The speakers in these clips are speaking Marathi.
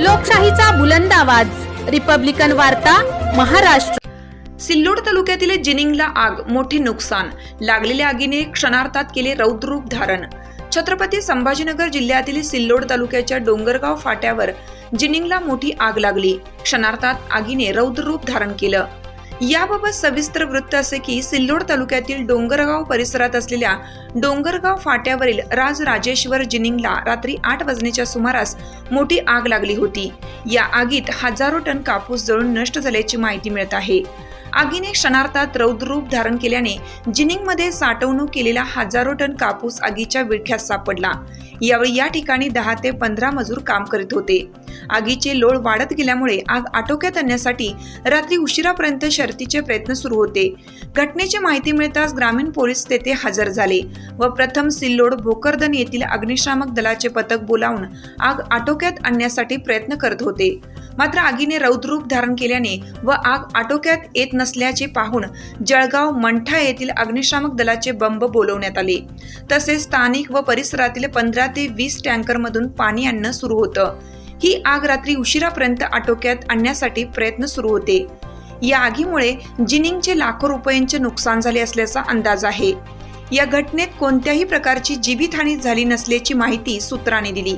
लोकशाहीचा बुलंद आवाज. रिपब्लिकन वार्ता महाराष्ट्र. सिल्लोड तालुक्यातील जिनिंगला आग मोठे नुकसान. लागलेल्या आगीने क्षणार्थात केले रौद्ररूप धारण. छत्रपती संभाजीनगर जिल्ह्यातील सिल्लोड तालुक्याच्या डोंगरगाव फाट्यावर जिनिंगला मोठी आग लागली. क्षणार्धात आगीने रौद्ररूप धारण केलं. याबाबत सविस्तर वृत्त असे की सिल्लोड तालुक्यातील डोंगरगाव परिसरात असलेल्या डोंगरगाव फाट्यावरील राज राजेश्वर जिनिंगला रात्री आठ वाजण्याच्या सुमारास मोठी आग लागली होती. या आगीत हजारो टन कापूस जळून नष्ट झाल्याची माहिती मिळत आहे. आगीने क्षणार्थात रौद्ररूप धारण केल्याने जिनिंगमध्ये साठवणूक केलेला हजारो टन कापूस आगीच्या विळख्यात सापडला. यावेळी या ठिकाणी दहा ते पंधरा मजूर काम करीत होते. आगीचे लोळ वाढत गेल्यामुळे आग आटोक्यात आणण्यासाठी रात्री उशिरापर्यंत शर्तीचे प्रयत्न सुरू होते. घटनेची माहिती मिळताच ग्रामीण पोलीस तेथे हजर झाले व प्रथम सिल्लोड भोकरदन येथील अग्निशामक दलाचे पथक बोलावून आग आटोक्यात आणण्यासाठी प्रयत्न करत होते. मात्र आगीने रौद्ररूप धारण केल्याने व आग आटोक्यात येत नसल्याचे पाहून जळगाव मंठा येथील अग्निशामक दलाचे बंब बोलवण्यात आले. तसेच स्थानिक व परिसरातील पंधरा ते वीस टँकरमधून पाणी आणणं सुरू होतं. ही आग रात्री उशिरापर्यंत आटोक्यात आणण्यासाठी प्रयत्न सुरू होते. या आगीमुळे जिनिंगचे लाखो रुपयांचे नुकसान झाले असल्याचा अंदाज आहे. या घटनेत कोणत्याही प्रकारची जीवितहानी झाली नसल्याची माहिती सूत्रांनी दिली.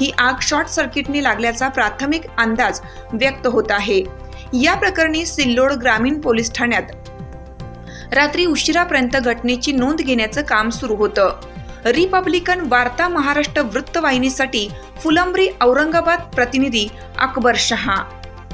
ही आग शॉर्ट सर्किटने लागल्याचा प्राथमिक अंदाज व्यक्त होत आहे. या प्रकरणी सिल्लोड ग्रामीण पोलीस ठाण्यात. रात्री उशिरापर्यंत घटनेची नोंद घेण्याचं काम सुरू होतं. रिपब्लिकन वार्ता महाराष्ट्र वृत्तवाहिनीसाठी फुलंब्री औरंगाबाद प्रतिनिधी अकबर शहा.